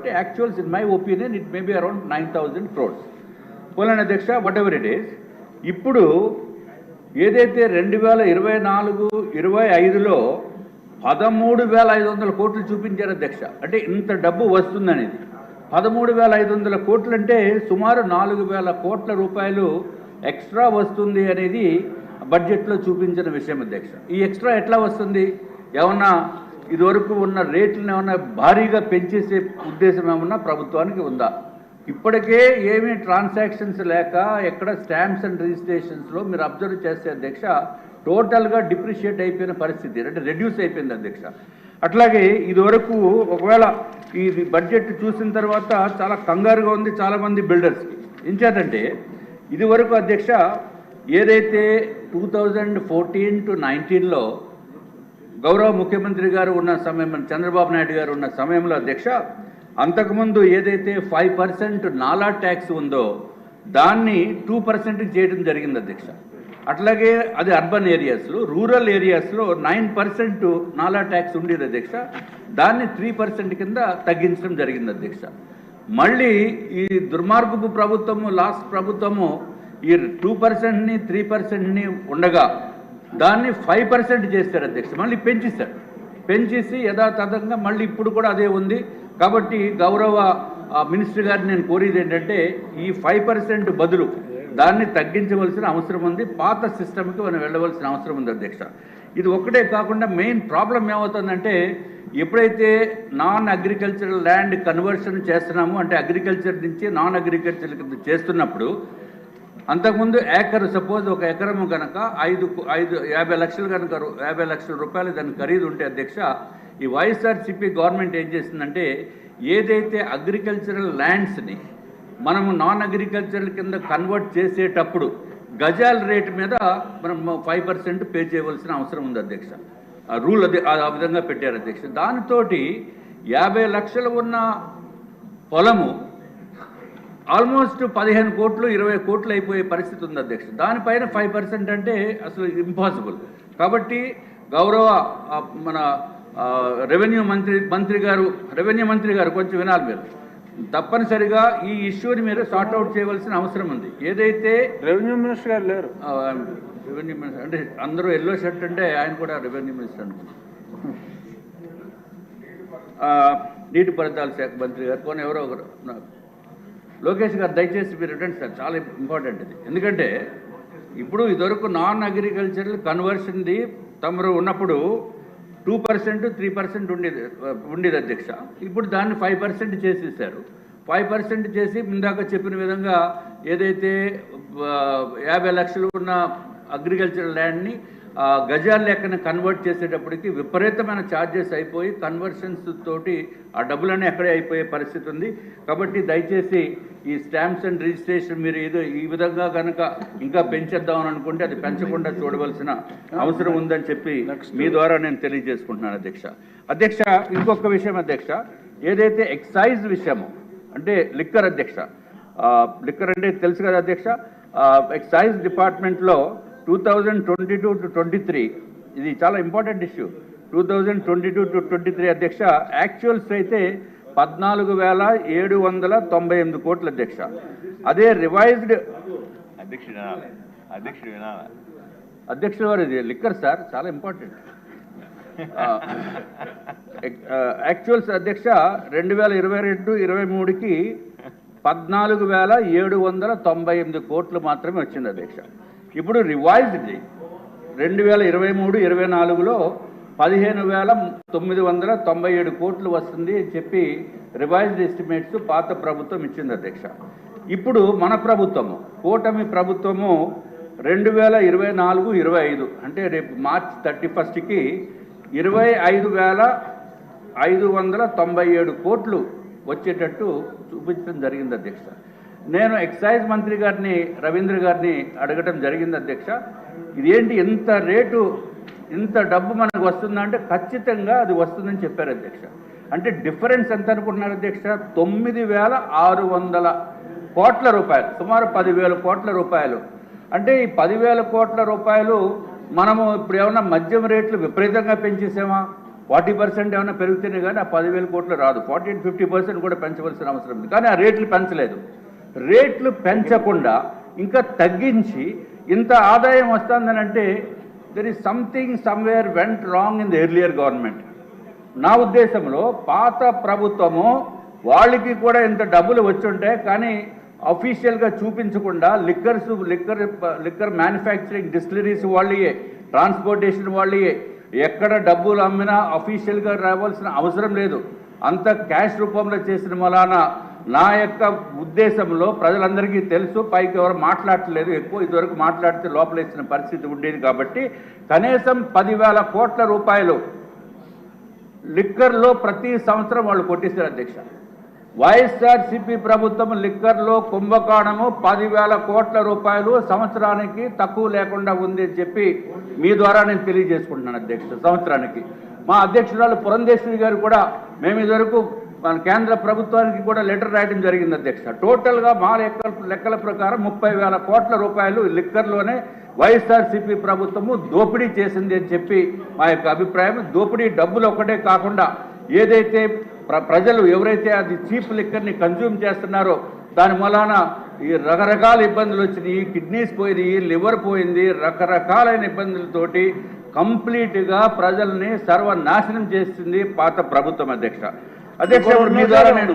కాబట్టి actuals in my opinion it may be around nine thousand crores పోలేని అధ్యక్ష whatever it is ఇప్పుడు ఏదైతే రెండు వేల ఇరవై నాలుగు ఇరవై ఐదులో పదమూడు వేల ఐదు వందల కోట్లు చూపించారు అధ్యక్ష అంటే ఇంత డబ్బు వస్తుందనేది. పదమూడు వేల ఐదు వందల కోట్లు అంటే సుమారు నాలుగు వేల కోట్ల రూపాయలు ఎక్స్ట్రా వస్తుంది అనేది బడ్జెట్లో చూపించిన విషయం అధ్యక్ష. ఈ ఎక్స్ట్రా ఎట్లా వస్తుంది? ఏమన్నా ఇదివరకు ఉన్న రేట్లను ఏమన్నా భారీగా పెంచేసే ఉద్దేశం ఏమన్నా ప్రభుత్వానికి ఉందా? ఇప్పటికే ఏమీ ట్రాన్సాక్షన్స్ లేక ఎక్కడ స్టాంప్స్ అండ్ రిజిస్ట్రేషన్స్లో మీరు అబ్జర్వ్ చేస్తే అధ్యక్ష టోటల్గా డిప్రిషియేట్ అయిపోయిన పరిస్థితి అంటే రెడ్యూస్ అయిపోయింది అధ్యక్ష. అట్లాగే ఇదివరకు ఒకవేళ ఈ బడ్జెట్ చూసిన తర్వాత చాలా కంగారుగా ఉంది చాలామంది బిల్డర్స్కి ఇంచేతంటే ఇదివరకు అధ్యక్ష ఏదైతే టూ థౌజండ్ ఫోర్టీన్ టు నైన్టీన్లో గౌరవ ముఖ్యమంత్రి గారు ఉన్న సమయం చంద్రబాబు నాయుడు గారు ఉన్న సమయంలో అధ్యక్ష అంతకుముందు ఏదైతే ఫైవ్ పర్సెంట్ నాలా ట్యాక్స్ ఉందో దాన్ని టూ పర్సెంట్కి చేయడం జరిగింది అధ్యక్ష. అట్లాగే అది అర్బన్ ఏరియాస్లో రూరల్ ఏరియాస్లో నైన్ పర్సెంట్ నాలా ట్యాక్స్ ఉండేది అధ్యక్ష. దాన్ని త్రీ పర్సెంట్ కింద తగ్గించడం జరిగింది అధ్యక్ష. మళ్ళీ ఈ దుర్మార్గపు ప్రభుత్వము లాస్ట్ ప్రభుత్వము ఈ టూ పర్సెంట్ని త్రీ పర్సెంట్ని ఉండగా దాన్ని ఫైవ్ పర్సెంట్ చేస్తారు అధ్యక్ష మళ్ళీ పెంచిస్తారు పెంచేసి యథాతథంగా మళ్ళీ ఇప్పుడు కూడా అదే ఉంది. కాబట్టి గౌరవ మినిస్టర్ గారిని నేను కోరేది ఏంటంటే ఈ ఫైవ్ పర్సెంట్ బదులు దాన్ని తగ్గించవలసిన అవసరం ఉంది. పాత సిస్టమ్కి మనం వెళ్ళవలసిన అవసరం ఉంది అధ్యక్ష. ఇది ఒక్కటే కాకుండా మెయిన్ ప్రాబ్లం ఏమవుతుందంటే ఎప్పుడైతే నాన్ అగ్రికల్చరల్ ల్యాండ్ కన్వర్షన్ చేస్తున్నామో అంటే అగ్రికల్చర్ నుంచి నాన్ అగ్రికల్చర్ కింద చేస్తున్నప్పుడు అంతకుముందు ఏకర్ సపోజ్ ఒక ఎకరము కనుక ఐదు ఐదు యాభై లక్షలు కనుక యాభై లక్షల రూపాయలు దాని ఖరీదు ఉంటే అధ్యక్ష ఈ వైఎస్ఆర్సిపి గవర్నమెంట్ ఏం చేసిందంటే ఏదైతే అగ్రికల్చరల్ ల్యాండ్స్ని మనము నాన్ అగ్రికల్చరల్ కింద కన్వర్ట్ చేసేటప్పుడు గజాల రేటు మీద మనం ఫైవ్ పర్సెంట్ పే చేయవలసిన అవసరం ఉంది అధ్యక్ష. ఆ రూల్ అది ఆ విధంగా పెట్టారు అధ్యక్ష. దానితోటి యాభై లక్షలు ఉన్న పొలము ఆల్మోస్ట్ పదిహేను కోట్లు ఇరవై కోట్లు అయిపోయే పరిస్థితి ఉంది అధ్యక్ష. దానిపైన ఫైవ్ పర్సెంట్ అంటే అసలు ఇంపాసిబుల్. కాబట్టి గౌరవ మన రెవెన్యూ మంత్రి మంత్రి గారు రెవెన్యూ మంత్రి గారు కొంచెం వినాలి మీరు. తప్పనిసరిగా ఈ ఇష్యూని మీరు సార్ట్అవుట్ చేయవలసిన అవసరం ఉంది. ఏదైతే రెవెన్యూ మినిస్టర్ గారు లేరు. రెవెన్యూ మినిస్టర్ అంటే అందరూ ఎల్లో షర్ట్ అంటే ఆయన కూడా రెవెన్యూ మినిస్టర్ అనుకుంటున్నారు ఆ, నీటిపారుదల శాఖ మంత్రి గారు కొన్ని ఎవరో ఒకరు. లోకేష్ గారు దయచేసి మీరు రిటర్న్ సార్ చాలా ఇంపార్టెంట్ ఇది. ఎందుకంటే ఇప్పుడు ఇదివరకు నాన్ అగ్రికల్చరల్ కన్వర్షన్ది తమరు ఉన్నప్పుడు టూ పర్సెంట్ త్రీ పర్సెంట్ ఉండేది ఉండేది అధ్యక్ష. ఇప్పుడు దాన్ని ఫైవ్ పర్సెంట్ చేసేసారు ఫైవ్ పర్సెంట్ చేసి ఇందాక చెప్పిన విధంగా ఏదైతే యాభై లక్షలు ఉన్న అగ్రికల్చరల్ ల్యాండ్ని గజాల లెక్కన కన్వర్ట్ చేసేటప్పటికి విపరీతమైన ఛార్జెస్ అయిపోయి కన్వర్షన్స్ తోటి ఆ డబ్బులన్నీ అక్కడే అయిపోయే పరిస్థితి ఉంది. కాబట్టి దయచేసి ఈ స్టాంప్స్ అండ్ రిజిస్ట్రేషన్ మీరు ఏదో ఈ విధంగా కనుక ఇంకా పెంచేద్దామని అనుకుంటే అది పెంచకుండా చూడవలసిన అవసరం ఉందని చెప్పి మీ ద్వారా నేను తెలియజేసుకుంటున్నాను అధ్యక్ష. అధ్యక్ష ఇంకొక విషయం అధ్యక్ష. ఏదైతే ఎక్సైజ్ విషయము అంటే లిక్కర్ అధ్యక్ష లిక్కర్ అంటే తెలుసు కదా అధ్యక్ష? ఎక్సైజ్ డిపార్ట్మెంట్లో two thousand twenty two to twenty three ఇది చాలా important issue two thousand twenty two to twenty three అధ్యక్ష యాక్చువల్స్ అయితే పద్నాలుగు వేల ఏడు వందల తొంభై ఎనిమిది కోట్ల అధ్యక్ష. అదే రివైజ్డ్ అధ్యక్షుడు అధ్యక్షుడు వినాలి. అధ్యక్షుల వారు ఇది లిక్కర్ సార్ చాలా ఇంపార్టెంట్ యాక్చువల్స్ అధ్యక్ష రెండు వేల ఇరవై రెండు ఇరవై మూడుకి పద్నాలుగు వేల ఏడు వందల తొంభై ఎనిమిది కోట్లు మాత్రమే వచ్చింది అధ్యక్ష. ఇప్పుడు రివైజ్డ్ రెండు వేల ఇరవై మూడు ఇరవై నాలుగులో పదిహేను వేల తొమ్మిది వందల తొంభై ఏడు కోట్లు వస్తుంది అని చెప్పి రివైజ్డ్ ఎస్టిమేట్స్ పాత ప్రభుత్వం ఇచ్చింది అధ్యక్ష. ఇప్పుడు మన ప్రభుత్వము కూటమి ప్రభుత్వము రెండు వేల ఇరవై నాలుగు ఇరవై ఐదు అంటే రేపు మార్చ్ థర్టీ ఫస్ట్కి ఇరవై ఐదు వేల ఐదు వందల తొంభై ఏడు కోట్లు వచ్చేటట్టు చూపించడం జరిగింది అధ్యక్ష. నేను ఎక్సైజ్ మంత్రి గారిని రవీంద్ర గారిని అడగటం జరిగింది అధ్యక్ష. ఇదేంటి ఇంత రేటు ఇంత డబ్బు మనకు వస్తుందంటే ఖచ్చితంగా అది వస్తుందని చెప్పారు అధ్యక్ష. అంటే డిఫరెన్స్ ఎంత అనుకుంటున్నారు అధ్యక్ష? తొమ్మిది వేల ఆరు వందల కోట్ల రూపాయలు సుమారు పదివేల కోట్ల రూపాయలు. అంటే ఈ పదివేల కోట్ల రూపాయలు మనము ఇప్పుడు ఏమైనా మద్యం రేట్లు విపరీతంగా పెంచేసామా? ఫార్టీ పర్సెంట్ ఏమైనా పెరిగితేనే కానీ ఆ పదివేల కోట్లు రాదు. ఫార్టీ ఫిఫ్టీ పర్సెంట్ కూడా పెంచవలసిన అవసరం ఉంది. కానీ ఆ రేట్లు పెంచలేదు. రేట్లు పెంచకుండా ఇంకా తగ్గించి ఇంత ఆదాయం వస్తుందని అంటే there is something somewhere went wrong in the earlier government నా ఉద్దేశంలో పాత ప్రభుత్వము వాళ్ళకి కూడా ఇంత డబ్బులు వచ్చుంటే కానీ అఫీషియల్గా చూపించకుండా liquors liquor liquor manufacturing distilleries వాళ్ళయే transportation వాళ్ళయే ఎక్కడ డబ్బులు అమ్మినా అఫీషియల్గా రావాల్సిన అవసరం లేదు. అంత క్యాష్ రూపంలో చేసిన మలానా నా యొక్క ఉద్దేశంలో ప్రజలందరికీ తెలుసు పైకి ఎవరు మాట్లాడట్లేదు ఎక్కువ ఇదివరకు మాట్లాడితే లోపల ఇచ్చిన పరిస్థితి ఉండేది కాబట్టి కనీసం పదివేల కోట్ల రూపాయలు లిక్కర్లో ప్రతి సంవత్సరం వాళ్ళు కొట్టిస్తారు అధ్యక్ష. వైఎస్ఆర్సిపి ప్రభుత్వం లిక్కర్లో కుంభకోణము పదివేల కోట్ల రూపాయలు సంవత్సరానికి తక్కువ లేకుండా ఉంది అని చెప్పి మీ ద్వారా నేను తెలియజేసుకుంటున్నాను అధ్యక్ష సంవత్సరానికి. మా అధ్యక్షురాలు పురంధేశ్వరి గారు కూడా మేము ఇదివరకు మన కేంద్ర ప్రభుత్వానికి కూడా లెటర్ రాయడం జరిగింది అధ్యక్ష. టోటల్గా మా లెక్కల లెక్కల ప్రకారం ముప్పై వేల కోట్ల రూపాయలు లిక్కర్లోనే వైఎస్ఆర్సీపీ ప్రభుత్వము దోపిడీ చేసింది అని చెప్పి మా యొక్క అభిప్రాయం. దోపిడీ డబ్బులు ఒకటే కాకుండా ఏదైతే ప్ర- ప్రజలు ఎవరైతే అది చీప్ లిక్కర్ని కన్జ్యూమ్ చేస్తున్నారో దాని మూలాన ఈ రకరకాల ఇబ్బందులు వచ్చినాయి. కిడ్నీస్ పోయినాయి లివర్ పోయింది రకరకాలైన ఇబ్బందులతోటి కంప్లీట్గా ప్రజల్ని సర్వనాశనం చేసింది పాత ప్రభుత్వం అధ్యక్ష. అధ్యక్ష మీ ద్వారా నేను